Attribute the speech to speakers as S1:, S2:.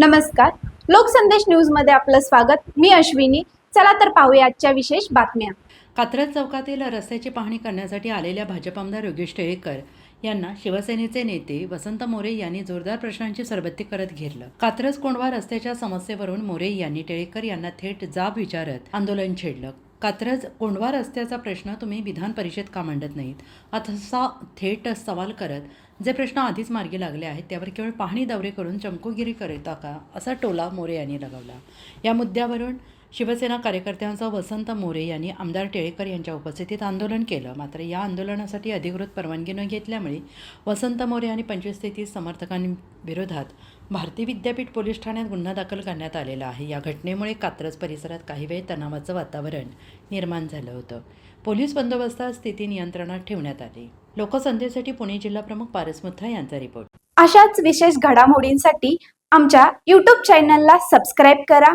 S1: नमस्कार. लोकसंदेश न्यूजमध्ये आपलं स्वागत. मी अश्विनी. चला तर पाहूया आजच्या विशेष बातम्या.
S2: कात्रज चौकातील रस्त्याची पाहणी करण्यासाठी आलेल्या भाजप आमदार योगेश टिळेकर यांना शिवसेनेचे नेते वसंत मोरे यांनी जोरदार प्रश्नांची सरबत्ती करत घेरलं. कात्रज कोंडवा रस्त्याच्या समस्येवरून मोरे यांनी टिळेकर यांना थेट जाब विचारत आंदोलन छेडलं. कात्रज कोंढवा रस्त्याचा प्रश्न तुम्ही विधान परिषद का मांडत नाहीत? असा थेट सवाल करत जे प्रश्न आधीच मार्गी लागले आहेत त्यावर केवळ पाहणी दौरे करून चमकोगिरी करता का? असा टोला मोरे यांनी लगावला. या मुद्द्यावरून शिवसेना कार्यकर्त्यांसह वसंत मोरे यांनी आमदार टिळेकर यांच्या उपस्थितीत आंदोलन केलं. मात्र या आंदोलनासाठी अधिकृत परवानगी न घेतल्यामुळे वसंत मोरे आणि पंचवीस ते तीस समर्थकांविरोधात भारती विद्यापीठ पोलीस ठाण्यात गुन्हा दाखल करण्यात आलेला आहे. या घटनेमुळे कात्रज परिसरात काही वेळ तणावाचं वातावरण निर्माण झालं होतं. पोलीस बंदोबस्तात स्थिती नियंत्रणात ठेवण्यात आली. लोकसंध्येसाठी पुणे जिल्हा प्रमुख पारस मुथा यांचा रिपोर्ट
S1: अशाच विशेष घडामोडींसाठी आमच्या यूट्यूब चॅनलला सबस्क्राईब करा.